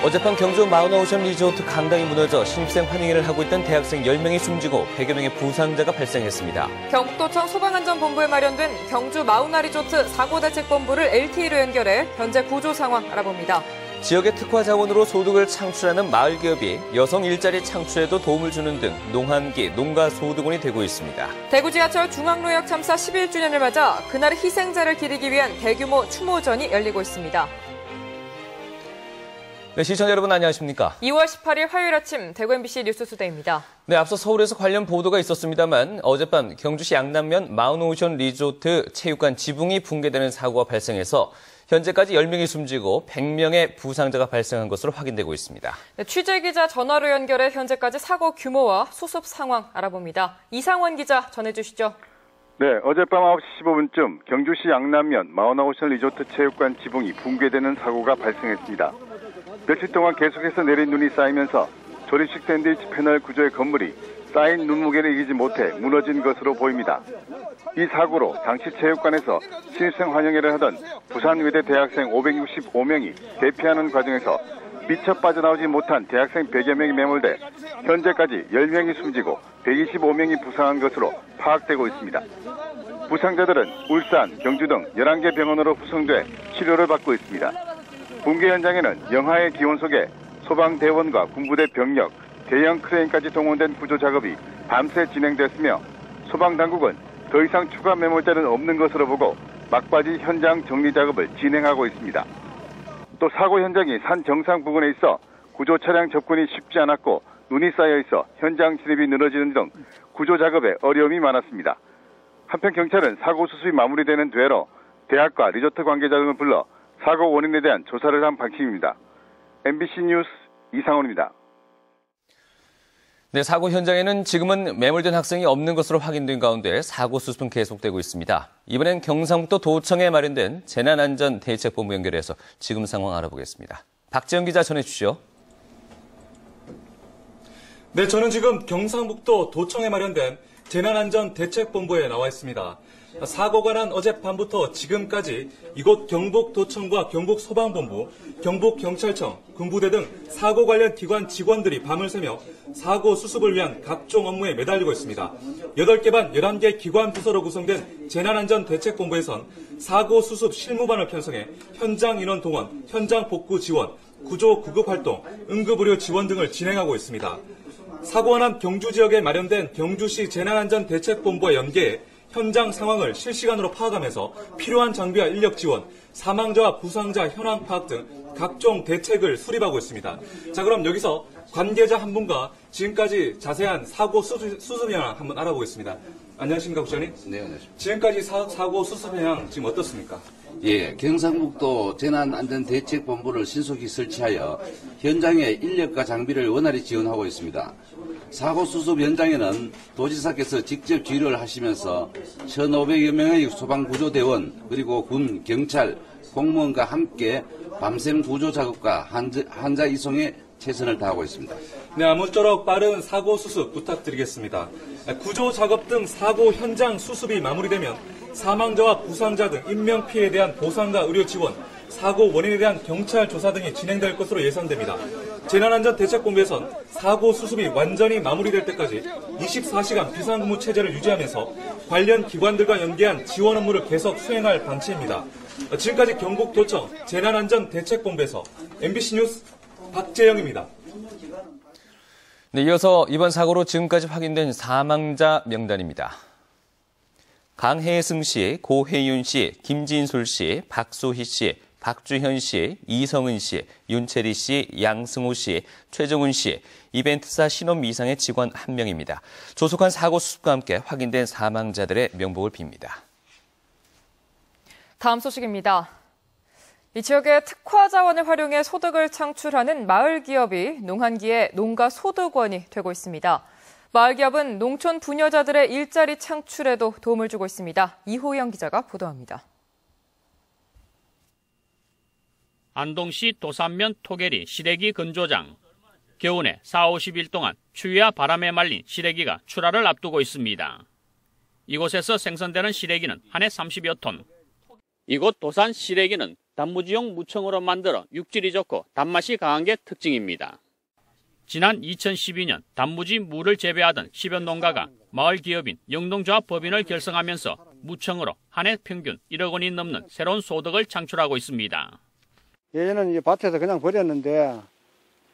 어젯밤 경주 마우나오션 리조트 강당이 무너져 신입생 환영회를 하고 있던 대학생 10명이 숨지고 100여 명의 부상자가 발생했습니다. 경북도청 소방안전본부에 마련된 경주 마우나 리조트 사고대책본부를 LTE로 연결해 현재 구조 상황 알아봅니다. 지역의 특화 자원으로 소득을 창출하는 마을 기업이 여성 일자리 창출에도 도움을 주는 등 농한기, 농가 소득원이 되고 있습니다. 대구 지하철 중앙로역 참사 11주년을 맞아 그날의 희생자를 기리기 위한 대규모 추모전이 열리고 있습니다. 네, 시청자 여러분 안녕하십니까? 2월 18일 화요일 아침 대구 MBC 뉴스 수대입니다. 네, 앞서 서울에서 관련 보도가 있었습니다만 어젯밤 경주시 양남면 마운오션 리조트 체육관 지붕이 붕괴되는 사고가 발생해서 현재까지 10명이 숨지고 100명의 부상자가 발생한 것으로 확인되고 있습니다. 네, 취재 기자 전화로 연결해 현재까지 사고 규모와 수습 상황 알아봅니다. 이상원 기자 전해주시죠. 네, 어젯밤 9시 15분쯤 경주시 양남면 마우나오션 리조트 체육관 지붕이 붕괴되는 사고가 발생했습니다. 며칠 동안 계속해서 내린 눈이 쌓이면서 조립식 샌드위치 패널 구조의 건물이 쌓인 눈무게를 이기지 못해 무너진 것으로 보입니다. 이 사고로 당시 체육관에서 신입생 환영회를 하던 부산외대 대학생 565명이 대피하는 과정에서 미처 빠져나오지 못한 대학생 100여 명이 매몰돼 현재까지 10명이 숨지고 125명이 부상한 것으로 파악되고 있습니다. 부상자들은 울산, 경주 등 11개 병원으로 후송돼 치료를 받고 있습니다. 붕괴 현장에는 영하의 기온 속에 소방대원과 군부대 병력, 대형 크레인까지 동원된 구조 작업이 밤새 진행됐으며 소방당국은 더 이상 추가 매몰자는 없는 것으로 보고 막바지 현장 정리 작업을 진행하고 있습니다. 또 사고 현장이 산 정상 부근에 있어 구조 차량 접근이 쉽지 않았고 눈이 쌓여 있어 현장 진입이 늘어지는 등 구조 작업에 어려움이 많았습니다. 한편 경찰은 사고 수습이 마무리되는 뒤로 대학과 리조트 관계자 등을 불러 사고 원인에 대한 조사를 한 방침입니다. MBC 뉴스 이상원입니다. 네, 사고 현장에는 지금은 매몰된 학생이 없는 것으로 확인된 가운데 사고 수습은 계속되고 있습니다. 이번엔 경상북도 도청에 마련된 재난안전대책본부 연결해서 지금 상황 알아보겠습니다. 박지영 기자 전해주시죠. 네, 저는 지금 경상북도 도청에 마련된 재난안전대책본부에 나와 있습니다. 사고가 난 어젯밤부터 지금까지 이곳 경북도청과 경북소방본부, 경북경찰청, 군부대 등 사고 관련 기관 직원들이 밤을 새며 사고 수습을 위한 각종 업무에 매달리고 있습니다. 8개 반 11개 기관 부서로 구성된 재난안전대책본부에선 사고 수습 실무반을 편성해 현장 인원 동원, 현장 복구 지원, 구조 구급 활동, 응급의료 지원 등을 진행하고 있습니다. 사고가 난 경주 지역에 마련된 경주시 재난안전대책본부와 연계해 현장 상황을 실시간으로 파악하면서 필요한 장비와 인력 지원, 사망자와 부상자 현황 파악 등 각종 대책을 수립하고 있습니다. 자, 그럼 여기서 관계자 한 분과 지금까지 자세한 사고 수습, 수습 현황 한번 알아보겠습니다. 안녕하십니까, 국장님? 네, 안녕하십니까. 지금까지 사, 고 수습 현황 지금 어떻습니까? 예, 경상북도 재난안전대책본부를 신속히 설치하여 현장에 인력과 장비를 원활히 지원하고 있습니다. 사고 수습 현장에는 도지사께서 직접 지휘를 하시면서 1,500여 명의 소방구조대원 그리고 군, 경찰, 공무원과 함께 밤샘 구조 작업과 환자, 환자 이송에 최선을 다하고 있습니다. 네, 아무쪼록 빠른 사고 수습 부탁드리겠습니다. 구조 작업 등 사고 현장 수습이 마무리되면 사망자와 부상자 등 인명 피해에 대한 보상과 의료 지원, 사고 원인에 대한 경찰 조사 등이 진행될 것으로 예상됩니다. 재난안전대책본부에선 사고 수습이 완전히 마무리될 때까지 24시간 비상근무 체제를 유지하면서 관련 기관들과 연계한 지원 업무를 계속 수행할 방침입니다. 지금까지 경북도청 재난안전대책본부에서 MBC 뉴스 박재영입니다. 네, 이어서 이번 사고로 지금까지 확인된 사망자 명단입니다. 강혜승 씨, 고혜윤 씨, 김진솔 씨, 박소희 씨, 박주현 씨, 이성은 씨, 윤채리 씨, 양승호 씨, 최정훈 씨, 이벤트사 신혼 미상의 직원 한 명입니다. 조속한 사고 수습과 함께 확인된 사망자들의 명복을 빕니다. 다음 소식입니다. 이 지역의 특화 자원을 활용해 소득을 창출하는 마을 기업이 농한기의 농가 소득원이 되고 있습니다. 마을 기업은 농촌 부녀자들의 일자리 창출에도 도움을 주고 있습니다. 이호영 기자가 보도합니다. 안동시 도산면 토계리 시래기 건조장. 겨우내 4, 50일 동안 추위와 바람에 말린 시래기가 출하를 앞두고 있습니다. 이곳에서 생산되는 시래기는 한 해 30여 톤. 이곳 도산 시래기는 단무지용 무청으로 만들어 육질이 좋고 단맛이 강한 게 특징입니다. 지난 2012년 단무지 무를 재배하던 10여 농가가 마을 기업인 영농조합 법인을 결성하면서 무청으로 한 해 평균 1억 원이 넘는 새로운 소득을 창출하고 있습니다. 예전에는 이제 밭에서 그냥 버렸는데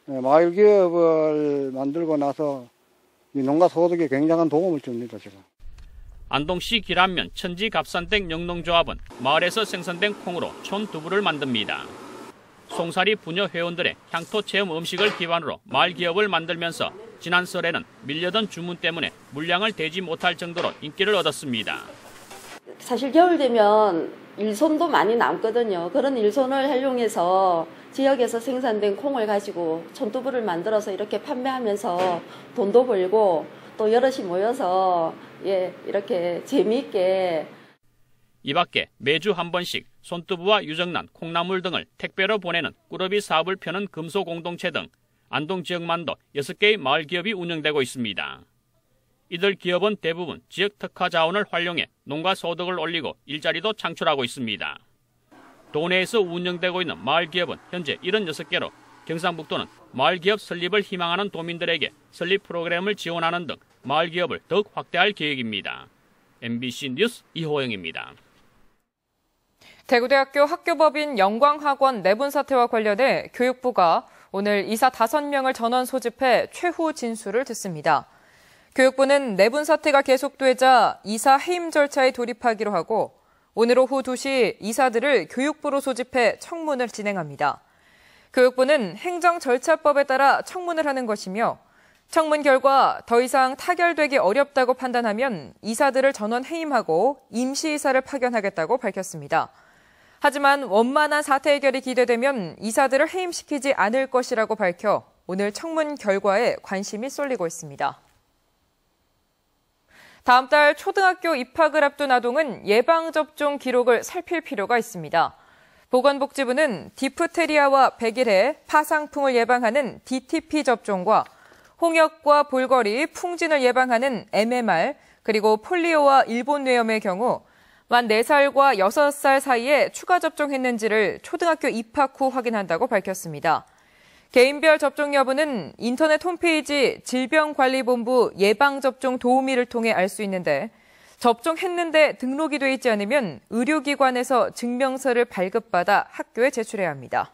예, 마을 기업을 만들고 나서 이 농가 소득에 굉장한 도움을 줍니다 지금. 안동시 기란면 천지 갑산댁 영농조합은 마을에서 생산된 콩으로 촌두부를 만듭니다. 송사리 부녀 회원들의 향토 체험 음식을 기반으로 마을 기업을 만들면서 지난 설에는 밀려던 주문 때문에 물량을 대지 못할 정도로 인기를 얻었습니다. 사실 겨울 되면 일손도 많이 남거든요. 그런 일손을 활용해서 지역에서 생산된 콩을 가지고 촌두부를 만들어서 이렇게 판매하면서 돈도 벌고 또 여럿이 모여서 예, 이렇게 재미있게 이 밖에 매주 한 번씩 손두부와 유정란, 콩나물 등을 택배로 보내는 꾸러비 사업을 펴는 금소공동체 등 안동 지역만도 6개의 마을 기업이 운영되고 있습니다. 이들 기업은 대부분 지역 특화 자원을 활용해 농가 소득을 올리고 일자리도 창출하고 있습니다. 도내에서 운영되고 있는 마을 기업은 현재 76개로 경상북도는 마을 기업 설립을 희망하는 도민들에게 설립 프로그램을 지원하는 등 마을 기업을 더욱 확대할 계획입니다. MBC 뉴스 이호영입니다. 대구대학교 학교법인 영광학원 내분 사태와 관련해 교육부가 오늘 이사 5명을 전원 소집해 최후 진술을 듣습니다. 교육부는 내분 사태가 계속되자 이사 해임 절차에 돌입하기로 하고 오늘 오후 2시 이사들을 교육부로 소집해 청문을 진행합니다. 교육부는 행정 절차법에 따라 청문을 하는 것이며 청문 결과 더 이상 타결되기 어렵다고 판단하면 이사들을 전원 해임하고 임시이사를 파견하겠다고 밝혔습니다. 하지만 원만한 사태 해결이 기대되면 이사들을 해임시키지 않을 것이라고 밝혀 오늘 청문 결과에 관심이 쏠리고 있습니다. 다음 달 초등학교 입학을 앞둔 아동은 예방접종 기록을 살필 필요가 있습니다. 보건복지부는 디프테리아와 백일해, 파상풍을 예방하는 DTP 접종과 홍역과 볼거리, 풍진을 예방하는 MMR, 그리고 폴리오와 일본 뇌염의 경우 만 4살과 6살 사이에 추가 접종했는지를 초등학교 입학 후 확인한다고 밝혔습니다. 개인별 접종 여부는 인터넷 홈페이지 질병관리본부 예방접종 도우미를 통해 알 수 있는데 접종했는데 등록이 돼 있지 않으면 의료기관에서 증명서를 발급받아 학교에 제출해야 합니다.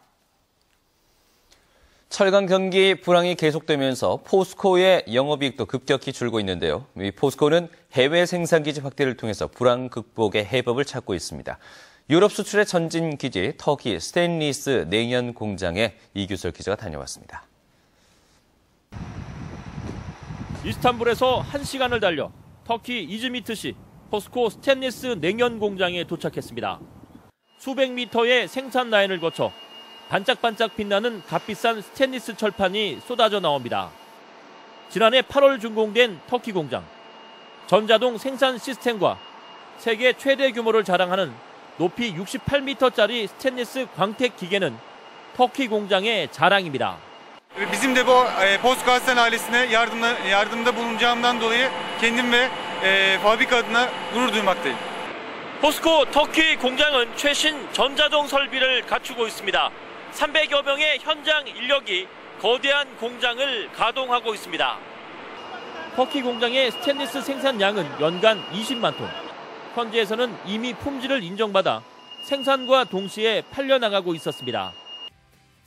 철강 경기 불황이 계속되면서 포스코의 영업이익도 급격히 줄고 있는데요. 이 포스코는 해외 생산 기지 확대를 통해서 불황 극복의 해법을 찾고 있습니다. 유럽 수출의 전진 기지 터키 스테인리스 냉연 공장에 이규설 기자가 다녀왔습니다. 이스탄불에서 1시간을 달려 터키 이즈미트시 포스코 스테인리스 냉연 공장에 도착했습니다. 수백 미터의 생산 라인을 거쳐 반짝반짝 빛나는 값비싼 스테인리스 철판이 쏟아져 나옵니다. 지난해 8월 준공된 터키 공장. 전자동 생산 시스템과 세계 최대 규모를 자랑하는 높이 68m짜리 스테인리스 광택 기계는 터키 공장의 자랑입니다. Bizim de bu e, bulunacağımdan dolayı kendim ve e, fabrika adına gurur duymaktayım. 포스코 터키 공장은 최신 전자동 설비를 갖추고 있습니다. 300여 명의 현장 인력이 거대한 공장을 가동하고 있습니다. 터키 공장의 스테인리스 생산량은 연간 20만 톤. 현지에서는 이미 품질을 인정받아 생산과 동시에 팔려나가고 있었습니다.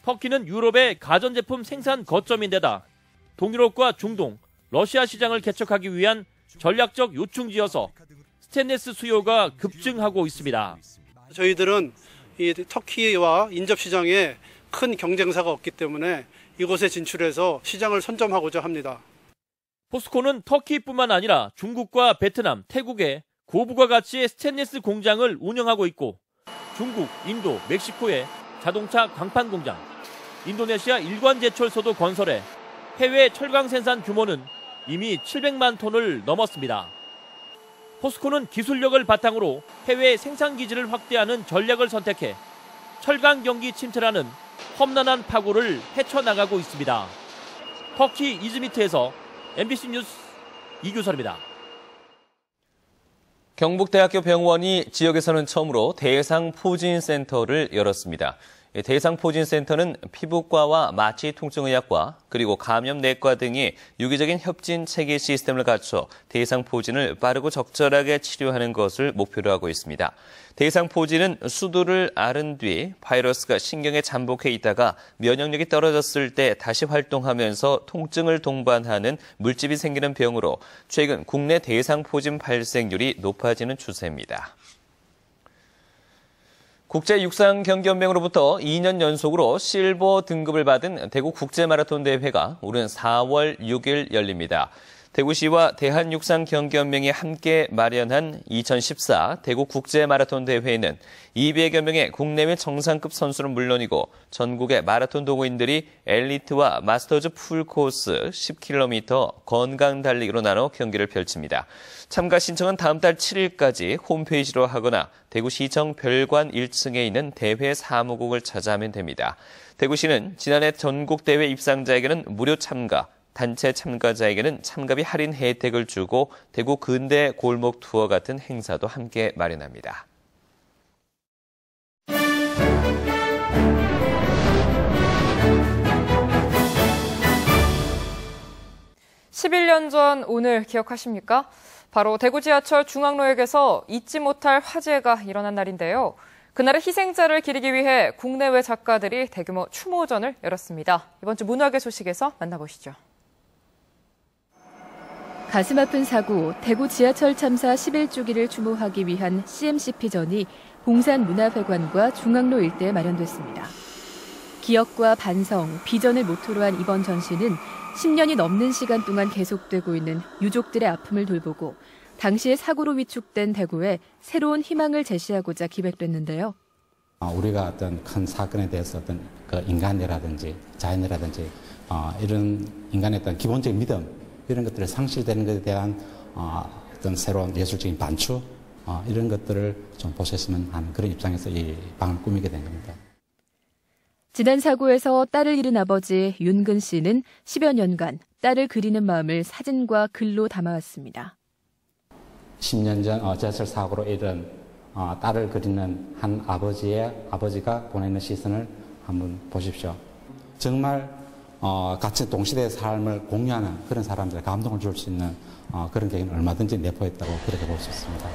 터키는 유럽의 가전제품 생산 거점인데다 동유럽과 중동, 러시아 시장을 개척하기 위한 전략적 요충지여서 스테인리스 수요가 급증하고 있습니다. 저희들은 이 터키와 인접 시장에 큰 경쟁사가 없기 때문에 이곳에 진출해서 시장을 선점하고자 합니다. 포스코는 터키뿐만 아니라 중국과 베트남, 태국에 고부가 가치의 스테인리스 공장을 운영하고 있고 중국, 인도, 멕시코에 자동차 강판 공장, 인도네시아 일관 제철소도 건설해 해외 철강 생산 규모는 이미 700만 톤을 넘었습니다. 포스코는 기술력을 바탕으로 해외 생산 기지를 확대하는 전략을 선택해 철강 경기 침체라는 험난한 파고를 헤쳐나가고 있습니다. 터키 이즈미트에서 MBC 뉴스 이규설입니다. 경북대학교 병원이 지역에서는 처음으로 대상 포진 센터를 열었습니다. 대상포진센터는 피부과와 마취통증의학과 그리고 감염내과 등이 유기적인 협진 체계 시스템을 갖춰 대상포진을 빠르고 적절하게 치료하는 것을 목표로 하고 있습니다. 대상포진은 수두를 앓은 뒤 바이러스가 신경에 잠복해 있다가 면역력이 떨어졌을 때 다시 활동하면서 통증을 동반하는 물집이 생기는 병으로 최근 국내 대상포진 발생률이 높아지는 추세입니다. 국제육상경기연맹으로부터 2년 연속으로 실버 등급을 받은 대구 국제마라톤 대회가 오는 4월 6일 열립니다. 대구시와 대한육상경기연맹이 함께 마련한 2014 대구 국제 마라톤 대회에는 200여 명의 국내외 정상급 선수는 물론이고 전국의 마라톤 동호인들이 엘리트와 마스터즈 풀코스 10km 건강 달리기로 나눠 경기를 펼칩니다. 참가 신청은 다음 달 7일까지 홈페이지로 하거나 대구시청 별관 1층에 있는 대회 사무국을 찾아하면 됩니다. 대구시는 지난해 전국대회 입상자에게는 무료 참가, 단체 참가자에게는 참가비 할인 혜택을 주고 대구 근대 골목 투어 같은 행사도 함께 마련합니다. 11년 전 오늘 기억하십니까? 바로 대구 지하철 중앙로역에서 잊지 못할 화재가 일어난 날인데요. 그날의 희생자를 기리기 위해 국내외 작가들이 대규모 추모전을 열었습니다. 이번 주 문화계 소식에서 만나보시죠. 가슴 아픈 사고, 대구 지하철 참사 11주기를 추모하기 위한 CMCP전이 봉산문화회관과 중앙로 일대에 마련됐습니다. 기억과 반성, 비전을 모토로 한 이번 전시는 10년이 넘는 시간 동안 계속되고 있는 유족들의 아픔을 돌보고 당시의 사고로 위축된 대구에 새로운 희망을 제시하고자 기획됐는데요. 어, 우리가 어떤 큰 사건에 대해서 어떤 그 인간이라든지 자연이라든지 어, 이런 인간의 어떤 기본적인 믿음 이런 것들이 상실되는 것에 대한 어, 떤 새로운 예술적인 반추 어, 이런 것들을 좀 보셨으면 하는 그런 입장에서 이 방을 꾸미게 된 겁니다. 지난 사고에서 딸을 잃은 아버지 윤근 씨는 10여 년간 딸을 그리는 마음을 사진과 글로 담아왔습니다. 10년 전 어, 지하철 사고로 잃은 어, 딸을 그리는 한 아버지의 아버지가 보내는 시선을 한번 보십시오. 정말 어, 같이 동시대의 삶을 공유하는 그런 사람들 감동을 줄 수 있는 어, 그런 계획은 얼마든지 내포했다고 그렇게 볼 수 있습니다.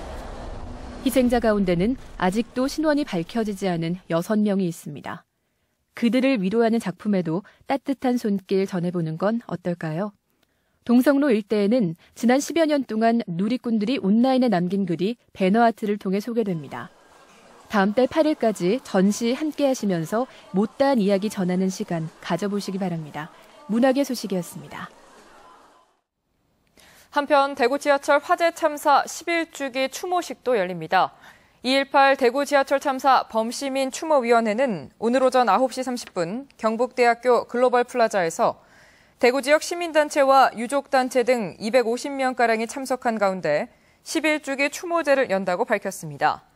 희생자 가운데는 아직도 신원이 밝혀지지 않은 6명이 있습니다. 그들을 위로하는 작품에도 따뜻한 손길 전해보는 건 어떨까요? 동성로 일대에는 지난 10여 년 동안 누리꾼들이 온라인에 남긴 글이 배너아트를 통해 소개됩니다. 다음 달 8일까지 전시 함께 하시면서 못다한 이야기 전하는 시간 가져보시기 바랍니다. 문학의 소식이었습니다. 한편 대구 지하철 화재 참사 11주기 추모식도 열립니다. 2.18 대구 지하철 참사 범시민 추모위원회는 오늘 오전 9시 30분 경북대학교 글로벌 플라자에서 대구 지역 시민단체와 유족단체 등 250명가량이 참석한 가운데 11주기 추모제를 연다고 밝혔습니다.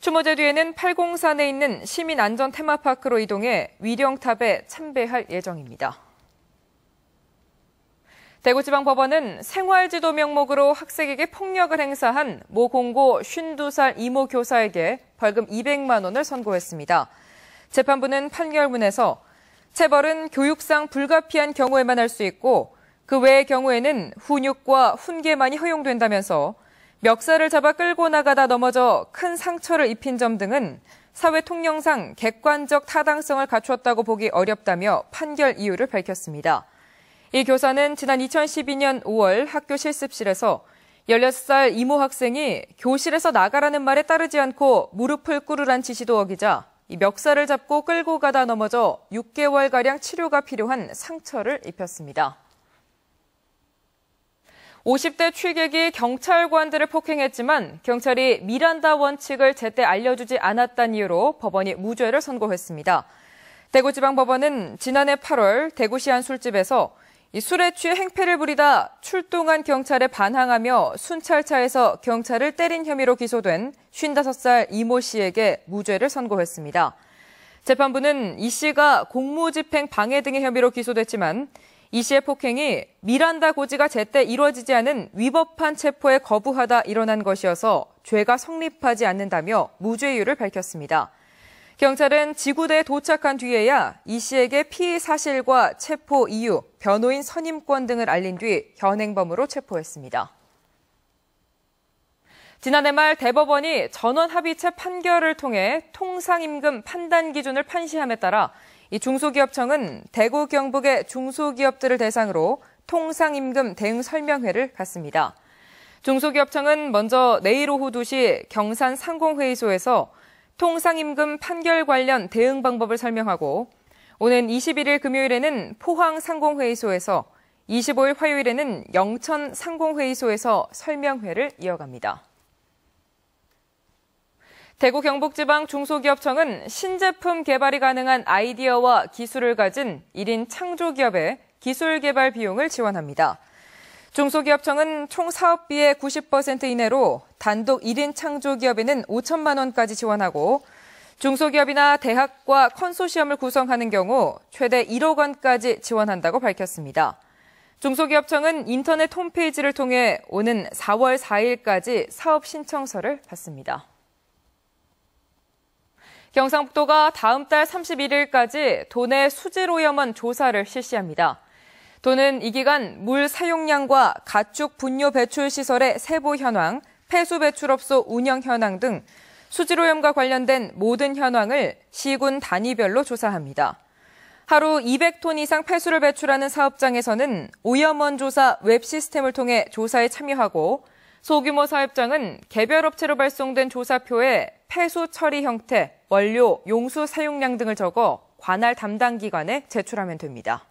추모제 뒤에는 803에 있는 시민안전 테마파크로 이동해 위령탑에 참배할 예정입니다. 대구지방법원은 생활지도 명목으로 학생에게 폭력을 행사한 모 공고 52살 이모 교사에게 벌금 200만 원을 선고했습니다. 재판부는 판결문에서 체벌은 교육상 불가피한 경우에만 할 수 있고 그 외의 경우에는 훈육과 훈계만이 허용된다면서 멱살을 잡아 끌고 나가다 넘어져 큰 상처를 입힌 점 등은 사회 통령상 객관적 타당성을 갖추었다고 보기 어렵다며 판결 이유를 밝혔습니다. 이 교사는 지난 2012년 5월 학교 실습실에서 16살 이모 학생이 교실에서 나가라는 말에 따르지 않고 무릎을 꿇으란 지시도 어기자 이 멱살을 잡고 끌고 가다 넘어져 6개월가량 치료가 필요한 상처를 입혔습니다. 50대 취객이 경찰관들을 폭행했지만 경찰이 미란다 원칙을 제때 알려주지 않았다는 이유로 법원이 무죄를 선고했습니다. 대구지방법원은 지난해 8월 대구시 한 술집에서 술에 취해 행패를 부리다 출동한 경찰에 반항하며 순찰차에서 경찰을 때린 혐의로 기소된 55살 이모 씨에게 무죄를 선고했습니다. 재판부는 이 씨가 공무집행 방해 등의 혐의로 기소됐지만 이 씨의 폭행이 미란다 고지가 제때 이루어지지 않은 위법한 체포에 거부하다 일어난 것이어서 죄가 성립하지 않는다며 무죄율을 밝혔습니다. 경찰은 지구대에 도착한 뒤에야 이 씨에게 피의 사실과 체포 이유, 변호인 선임권 등을 알린 뒤 현행범으로 체포했습니다. 지난해 말 대법원이 전원 합의체 판결을 통해 통상임금 판단 기준을 판시함에 따라 이 중소기업청은 대구 경북의 중소기업들을 대상으로 통상임금 대응 설명회를 갖습니다. 중소기업청은 먼저 내일 오후 2시 경산 상공회의소에서 통상임금 판결 관련 대응 방법을 설명하고 오는 21일 금요일에는 포항 상공회의소에서 25일 화요일에는 영천 상공회의소에서 설명회를 이어갑니다. 대구 경북지방 중소기업청은 신제품 개발이 가능한 아이디어와 기술을 가진 1인 창조기업의 기술 개발 비용을 지원합니다. 중소기업청은 총 사업비의 90% 이내로 단독 1인 창조기업에는 5천만 원까지 지원하고 중소기업이나 대학과 컨소시엄을 구성하는 경우 최대 1억 원까지 지원한다고 밝혔습니다. 중소기업청은 인터넷 홈페이지를 통해 오는 4월 4일까지 사업 신청서를 받습니다. 경상북도가 다음 달 31일까지 도내 수질 오염원 조사를 실시합니다. 도는 이 기간 물 사용량과 가축 분뇨 배출 시설의 세부 현황, 폐수 배출업소 운영 현황 등 수질 오염과 관련된 모든 현황을 시군 단위별로 조사합니다. 하루 200톤 이상 폐수를 배출하는 사업장에서는 오염원 조사 웹 시스템을 통해 조사에 참여하고 소규모 사업장은 개별 업체로 발송된 조사표에 폐수 처리 형태, 원료, 용수 사용량 등을 적어 관할 담당 기관에 제출하면 됩니다.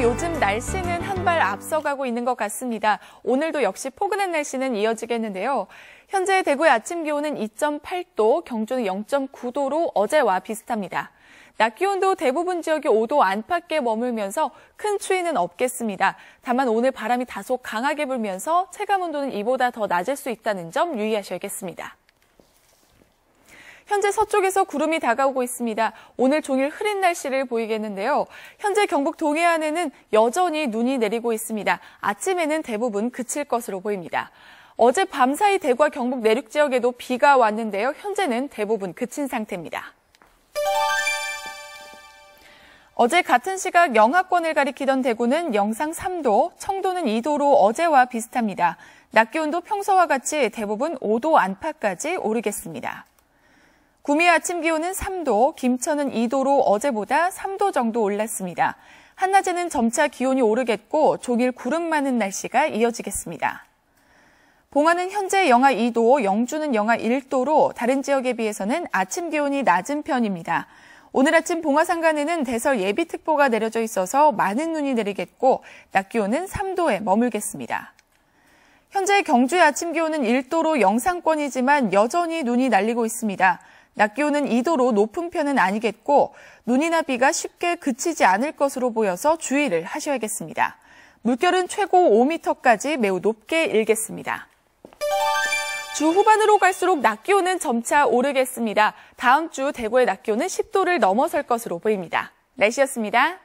요즘 날씨는 한 발 앞서가고 있는 것 같습니다. 오늘도 역시 포근한 날씨는 이어지겠는데요. 현재 대구의 아침 기온은 2.8도, 경주는 0.9도로 어제와 비슷합니다. 낮 기온도 대부분 지역이 5도 안팎에 머물면서 큰 추위는 없겠습니다. 다만 오늘 바람이 다소 강하게 불면서 체감 온도는 이보다 더 낮을 수 있다는 점 유의하셔야겠습니다. 현재 서쪽에서 구름이 다가오고 있습니다. 오늘 종일 흐린 날씨를 보이겠는데요. 현재 경북 동해안에는 여전히 눈이 내리고 있습니다. 아침에는 대부분 그칠 것으로 보입니다. 어제 밤사이 대구와 경북 내륙 지역에도 비가 왔는데요. 현재는 대부분 그친 상태입니다. 어제 같은 시각 영하권을 가리키던 대구는 영상 3도, 청도는 2도로 어제와 비슷합니다. 낮 기온도 평소와 같이 대부분 5도 안팎까지 오르겠습니다. 구미 아침 기온은 3도, 김천은 2도로 어제보다 3도 정도 올랐습니다. 한낮에는 점차 기온이 오르겠고 종일 구름 많은 날씨가 이어지겠습니다. 봉화는 현재 영하 2도, 영주는 영하 1도로 다른 지역에 비해서는 아침 기온이 낮은 편입니다. 오늘 아침 봉화 산간에는 대설 예비특보가 내려져 있어서 많은 눈이 내리겠고 낮 기온은 3도에 머물겠습니다. 현재 경주의 아침 기온은 1도로 영상권이지만 여전히 눈이 날리고 있습니다. 낮 기온은 2도로 높은 편은 아니겠고 눈이나 비가 쉽게 그치지 않을 것으로 보여서 주의를 하셔야겠습니다. 물결은 최고 5m까지 매우 높게 일겠습니다. 주 후반으로 갈수록 낮 기온은 점차 오르겠습니다. 다음 주 대구의 낮 기온은 10도를 넘어설 것으로 보입니다. 날씨였습니다.